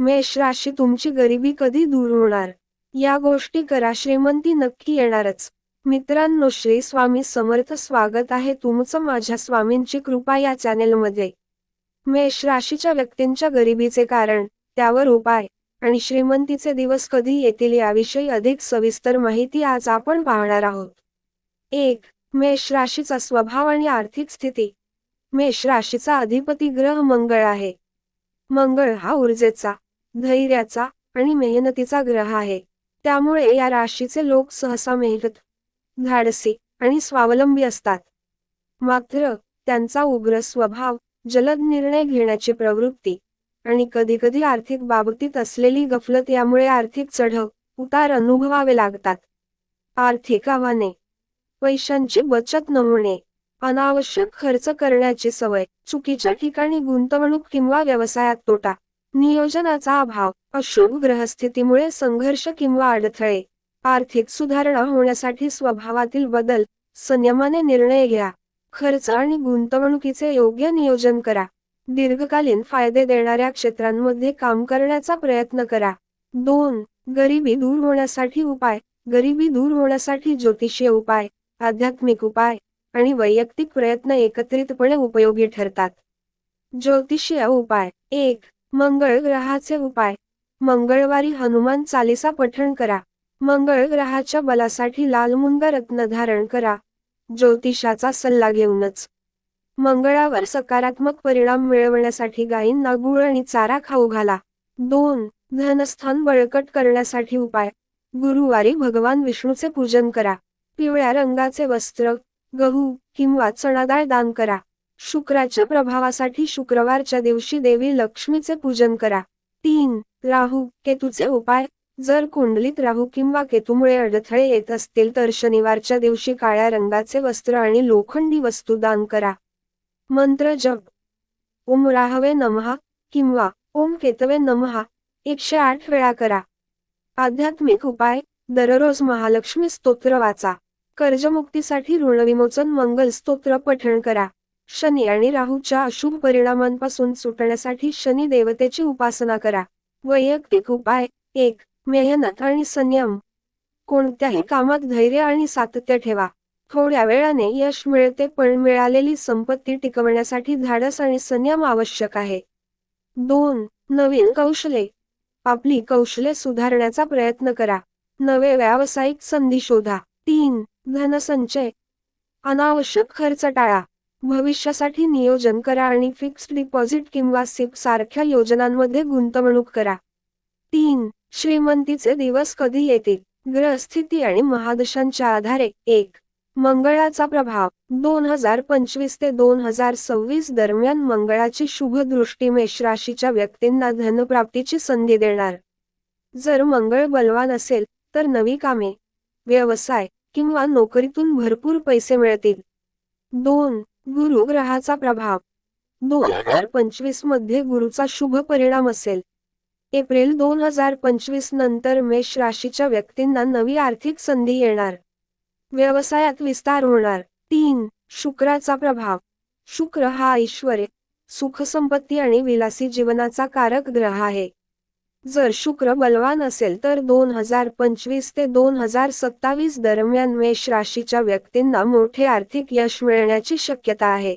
मेष राशी तुमची गरिबी कधी दूर होणार? या गोष्टी करा श्रीमंती नक्की येणारच. मित्रांनो श्री स्वामी समर्थ स्वागत आहे तुमचं माझ्या स्वामींची कृपा या चॅनेलमध्ये. मेष राशीच्या व्यक्तींच्या गरिबीचे कारण त्यावर उपाय आणि श्रीमंतीचे दिवस कधी येतील याविषयी अधिक सविस्तर माहिती आज आपण पाहणार आहोत. एक मेष राशीचा स्वभाव आणि आर्थिक स्थिती. मेष राशीचा अधिपती ग्रह मंगळ आहे. मंगळ हा ऊर्जेचा धैर्याचा आणि मेहनतीचा ग्रह आहे. त्यामुळे या राशीचे लोक सहसा मेहनत धाडसी आणि स्वावलंबी असतात. मात्र त्यांचा उग्र स्वभाव जलद निर्णय घेण्याची प्रवृत्ती आणि कधीकधी आर्थिक बाबतीत असलेली गफलत यामुळे आर्थिक चढव उतार अनुभवावे लागतात. आर्थिक आव्हाने पैशांची बचत न होणे अनावश्यक खर्च करण्याची सवय चुकीच्या ठिकाणी गुंतवणूक किंवा व्यवसायात तोटा नियोजनाचा अभाव अशुभ ग्रहस्थितीमुळे संघर्ष किंवा अडथळे आर्थिक सुधारणा होण्यासाठी स्वभावातील बदल संयमाने निर्णय घ्या खर्च आणि गुंतवणुकीचे योग्य नियोजन करा दीर्घकालीन फायदे देणाऱ्या क्षेत्रांमध्ये काम करण्याचा प्रयत्न करा. दोन गरिबी दूर होण्यासाठी उपाय गरिबी दूर होण्यासाठी ज्योतिषीय उपाय आध्यात्मिक उपाय आणि वैयक्तिक प्रयत्न एकत्रितपणे उपयोगी ठरतात. ज्योतिषीय उपाय एक मंगळ ग्रहाचे उपाय. मंगळवारी हनुमान चालिसा पठण करा. मंगळ ग्रहाच्या बलासाठी लाल मुंगा रत्न धारण करा. ज्योतिषाचा सल्ला घेऊनच. मंगळावर सकारात्मक परिणाम मिळवण्यासाठी गायींना गुळ आणि चारा खाऊ घाला. दोन धनस्थान बळकट करण्यासाठी उपाय. गुरुवारी भगवान विष्णूचे पूजन करा. पिवळ्या रंगाचे वस्त्र गहू किंवा चणाडाळ दान करा. शुक्राच्या प्रभावासाठी शुक्रवारच्या दिवशी देवी लक्ष्मीचे पूजन करा. तीन राहू केतूचे उपाय. जर कुंडलीत राहू किंवा केतूमुळे अडथळे येत असतील तर शनिवारच्या दिवशी काळ्या रंगाचे वस्त्र आणि लोखंडी वस्तू दान करा. मंत्र जप. ओम राहवे नमहा किंवा ओम केतवे नमहा एकशे आठ वेळा करा. आध्यात्मिक उपाय. दररोज महालक्ष्मी स्तोत्र वाचा. कर्जमुक्तीसाठी ऋणविमोचन मंगल स्तोत्र पठण करा. शनी आणि राहूच्या अशुभ परिणामांपासून सुटण्यासाठी शनी देवतेची उपासना करा. वैयक्तिक उपाय एक मेहनत आणि संयम. कोणत्याही कामात धैर्य आणि सातत्य ठेवा. थोड्या वेळाने यश मिळते पण मिळालेली संपत्ती टिकवण्यासाठी धाडस आणि संयम आवश्यक आहे. दोन नवीन कौशले आपली कौशल्ये सुधारण्याचा प्रयत्न करा. नवे व्यावसायिक संधी शोधा. तीन धनसंचय. अनावश्यक खर्च टाळा. भविष्यासाठी नियोजन करा आणि फिक्स्ड डिपॉझिट किंवा सिप सारख्या योजनांमध्ये गुंतवणूक करा. तीन श्रीमंतीचे दिवस कधी येतील? ग्रहस्थिती आणि महादशांच्या आधारे. एक मंगळाचा प्रभाव. दोन हजार पंचवीस ते दोन हजार सव्वीस दरम्यान मंगळाची शुभ दृष्टी मेष राशीच्या व्यक्तींना धनप्राप्तीची संधी देणार. जर मंगळ बलवान असेल तर नवी कामे व्यवसाय किंवा नोकरीतून भरपूर पैसे मिळतील. दोन गुरु ग्रहाचा प्रभाव. दोन हजार पंचवीसमध्ये गुरुचा शुभ परिणाम असेल. एप्रिल दोन हजार पंचवीस नंतर मेष राशीच्या व्यक्तींना नवी आर्थिक संधी येणार. व्यवसायात विस्तार होणार. तीन शुक्राचा प्रभाव. शुक्र हा ऐश्वर्य सुखसंपत्ती आणि विलासी जीवनाचा कारक ग्रह आहे. जर शुक्र बलवान असेल तर दोन हजार पंचवीस ते दोन हजार सत्तावीस दरम्यान मेष राशीच्या व्यक्तींना मोठे आर्थिक यश मिळण्याची शक्यता आहे.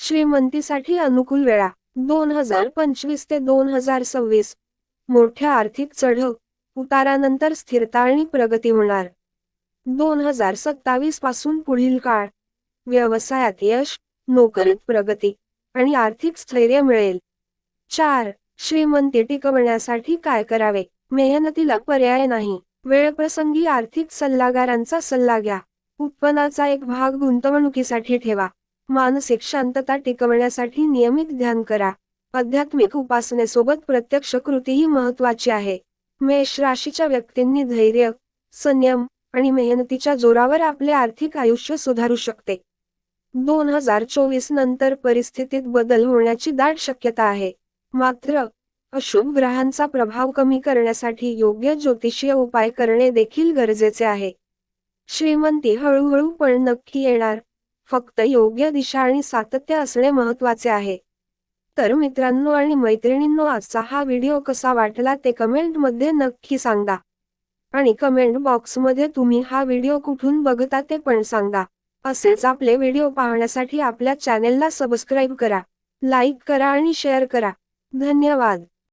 श्रीमंतीसाठी अनुकूल वेळा दोन हजार पंचवीस ते दोन हजार सव्वीस. मोठ्या आर्थिक चढव उतारानंतर स्थिरता आणि प्रगती होणार. दोन हजार सत्तावीसपासून पुढील काळ. व्यवसायात यश नोकरीत प्रगती आणि आर्थिक स्थैर्य मिळेल. चार श्रीमंती टिकवण्यासाठी काय करावे? मेहनतीला पर्याय नाही. वेळप्रसंगी आर्थिक सल्लागारांचा सल्ला घ्या. उत्पन्नाचा एक भाग गुंतवणुकीसाठी ठेवा. मानसिक शांतता टिकवण्यासाठी नियमित ध्यान करा. आध्यात्मिक उपासनेसोबत प्रत्यक्ष कृतीही महत्वाची आहे. मेष राशीच्या व्यक्तींनी धैर्य संयम आणि मेहनतीच्या जोरावर आपले आर्थिक आयुष्य सुधारू शकते. दोन हजार चोवीस नंतर परिस्थितीत बदल होण्याची दाट शक्यता आहे. मात्र अशुभ ग्रहांचा प्रभाव कमी करण्यासाठी योग्य ज्योतिषीय उपाय करणे देखील गरजेचे आहे. श्रीमंती हळूहळू पण नक्की येणार फक्त योग्य दिशा आणि सातत्य असणे महत्त्वाचे आहे. तर मित्रांनो आणि मैत्रिणींनो आजचा हा व्हिडिओ कसा वाटला ते कमेंटमध्ये नक्की सांगा. आणि कमेंट बॉक्समध्ये तुम्ही हा व्हिडिओ कुठून बघता ते पण सांगा. असेच आपले व्हिडिओ पाहण्यासाठी आपल्या चॅनेलला सबस्क्राईब करा लाईक करा आणि शेअर करा. धन्यवाद.